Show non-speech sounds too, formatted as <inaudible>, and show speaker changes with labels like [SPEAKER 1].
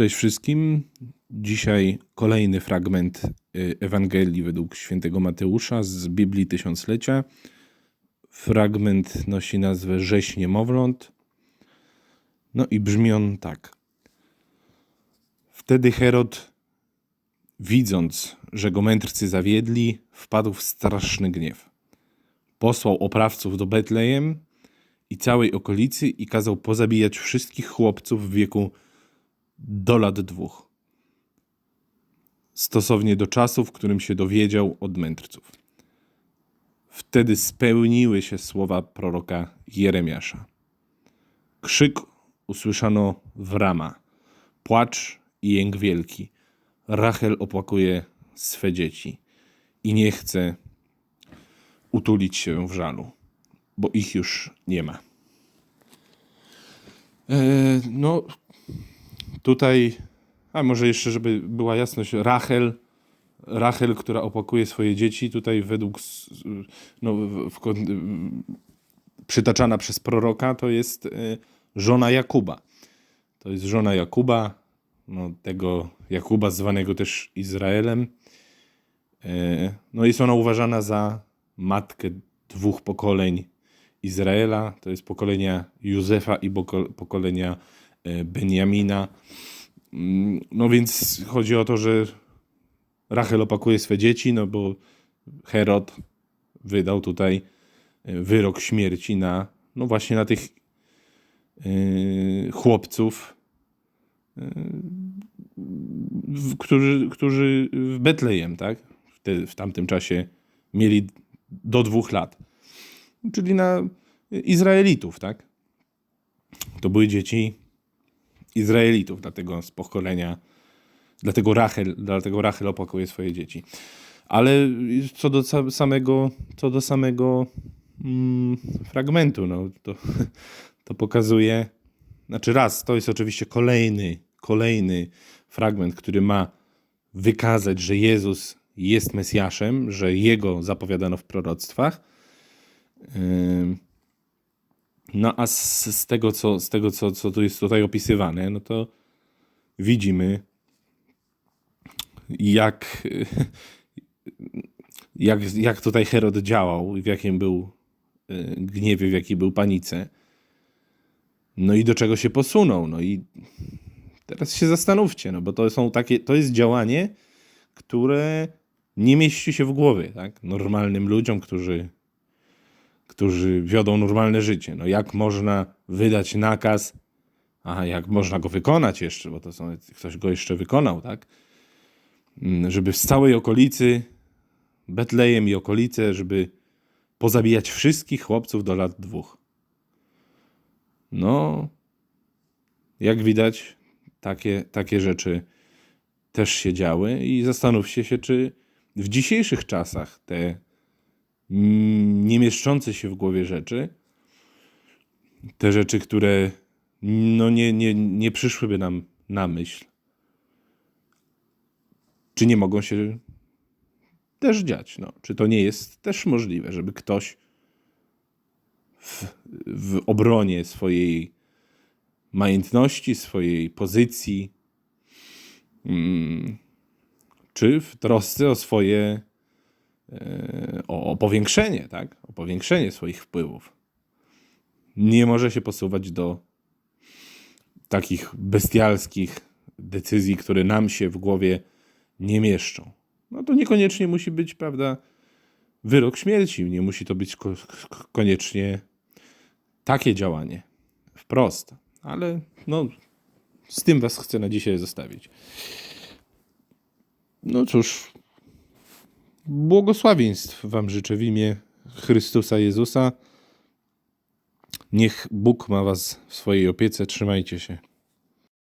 [SPEAKER 1] Cześć wszystkim. Dzisiaj kolejny fragment y, Ewangelii według świętego Mateusza z Biblii Tysiąclecia. Fragment nosi nazwę Rzeź Niemowląt. No i brzmi on tak. Wtedy Herod, widząc, że go mędrcy zawiedli, wpadł w straszny gniew. Posłał oprawców do Betlejem i całej okolicy i kazał pozabijać wszystkich chłopców w wieku do lat dwóch. Stosownie do czasu, w którym się dowiedział od mędrców. Wtedy spełniły się słowa proroka Jeremiasza. Krzyk usłyszano w rama, płacz i jęk wielki. Rachel opłakuje swe dzieci i nie chce utulić się w żalu, bo ich już nie ma. E, no, Tutaj, a może jeszcze, żeby była jasność, Rachel, Rachel, która opłakuje swoje dzieci, tutaj według, no, w, w, przytaczana przez proroka, to jest e, żona Jakuba. To jest żona Jakuba, no, tego Jakuba zwanego też Izraelem. E, no jest ona uważana za matkę dwóch pokoleń Izraela. To jest pokolenia Józefa i pokolenia Benjamina. Mm, no więc chodzi o to, że Rachel opakuje swe dzieci, no bo Herod wydał tutaj e, wyrok śmierci na, no właśnie na tych yy, chłopców, którzy, którzy w Betlejem, tak? W tamtym czasie mieli do dwóch lat. Czyli na Izraelitów, tak? To były dzieci Izraelitów, dlatego z pokolenia, dlatego Rachel, dlatego Rachel opłakuje swoje dzieci. Ale co do samego, co do samego mm, fragmentu, no, to, <laughs> to pokazuje, znaczy raz, to jest oczywiście kolejny, kolejny fragment, który ma wykazać, że Jezus jest Mesjaszem, że Jego zapowiadano w proroctwach. Yy, no a z, z tego, co, z tego co, co tu jest tutaj opisywane, no to widzimy, jak, <laughs> jak, jak tutaj Herod działał, w jakim był e, gniewie, w jakiej był panice. No i do czego się posunął. No i teraz się zastanówcie, no bo to są takie, to jest działanie, które nie mieści się w głowie, tak? Normalnym ludziom, którzy którzy wiodą normalne życie. No jak można wydać nakaz, a jak można go wykonać jeszcze, bo to są, ktoś go jeszcze wykonał, tak? Mm, żeby z całej okolicy, Betlejem i okolice, żeby pozabijać wszystkich chłopców do lat dwóch. No, jak widać, takie, takie rzeczy też się działy i zastanówcie się, czy w dzisiejszych czasach te nie mieszczące się w głowie rzeczy, te rzeczy, które no nie, nie, nie przyszłyby nam na myśl, czy nie mogą się też dziać? No, czy to nie jest też możliwe, żeby ktoś w, w obronie swojej majątności, swojej pozycji, mm, czy w trosce o swoje o, o powiększenie, tak? O powiększenie swoich wpływów. Nie może się posuwać do takich bestialskich decyzji, które nam się w głowie nie mieszczą. No to niekoniecznie musi być, prawda, wyrok śmierci. Nie musi to być ko koniecznie takie działanie. Wprost. Ale no, z tym was chcę na dzisiaj zostawić. No cóż, Błogosławieństw Wam życzę w imię Chrystusa Jezusa. Niech Bóg ma Was w swojej opiece. Trzymajcie się.